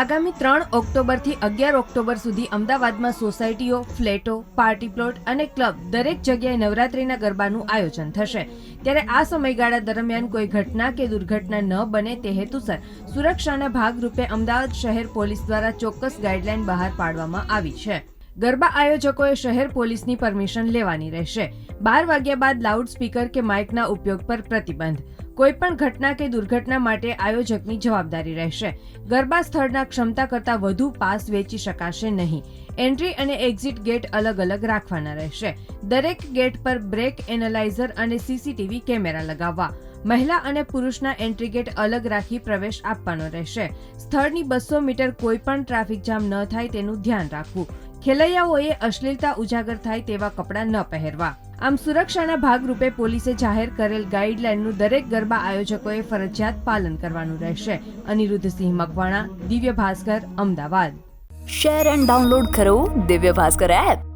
આગામી ત્રણ ઓક્ટોબરથી અગિયાર ઓક્ટોબર સુધી અમદાવાદમાં સોસાયટીઓ, ફ્લેટો, પાર્ટી પ્લોટ અને ક્લબ દરેક જગ્યાએ નવરાત્રિના ગરબાનું આયોજન થશે. ત્યારે આ સમયગાળા દરમિયાન કોઈ ઘટના કે દુર્ઘટના ન બને તે હેતુસર સુરક્ષાના ભાગરૂપે અમદાવાદ શહેર પોલીસ દ્વારા ચોક્કસ ગાઈડલાઈન બહાર પાડવામાં આવી છે. ગરબા આયોજકોએ શહેર પોલીસની પરમિશન લેવાની રહેશે. બાર વાગ્યા બાદ લાઉડ સ્પીકર કે માઇકના ઉપયોગ પર પ્રતિબંધ. કોઈ પણ ઘટના કે દુર્ઘટના માટે આયોજકની જવાબદારી રહેશે. ગરબા સ્થળના ક્ષમતા કરતાં વધુ પાસ વેચી શકાશે નહીં. એન્ટ્રી અને એક્ઝિટ ગેટ અલગ અલગ રાખવાના રહેશે. દરેક ગેટ પર બ્રેક એનાલાઇઝર અને સીસીટીવી કેમેરા લગાવવા. મહિલા અને પુરુષના એન્ટ્રી ગેટ અલગ રાખી પ્રવેશ આપવાનો રહેશે. સ્થળની બસો મીટર કોઈ પણ ટ્રાફિક જામ ન થાય તેનું ધ્યાન રાખવું. ખેલૈયાઓએ અશ્લીલતા ઉજાગર થાય તેવા કપડાં ન પહેરવા. આમ સુરક્ષાના ભાગરૂપે પોલીસે જાહેર કરેલ ગાઈડલાઈનનું દરેક ગરબા આયોજકોએ ફરજિયાત પાલન કરવાનું રહેશે. Aniruddhsinh Makwana, Divya Bhaskar, Ahmedabad. Share and download કરો દિવ્ય ભાસ્કર એપ.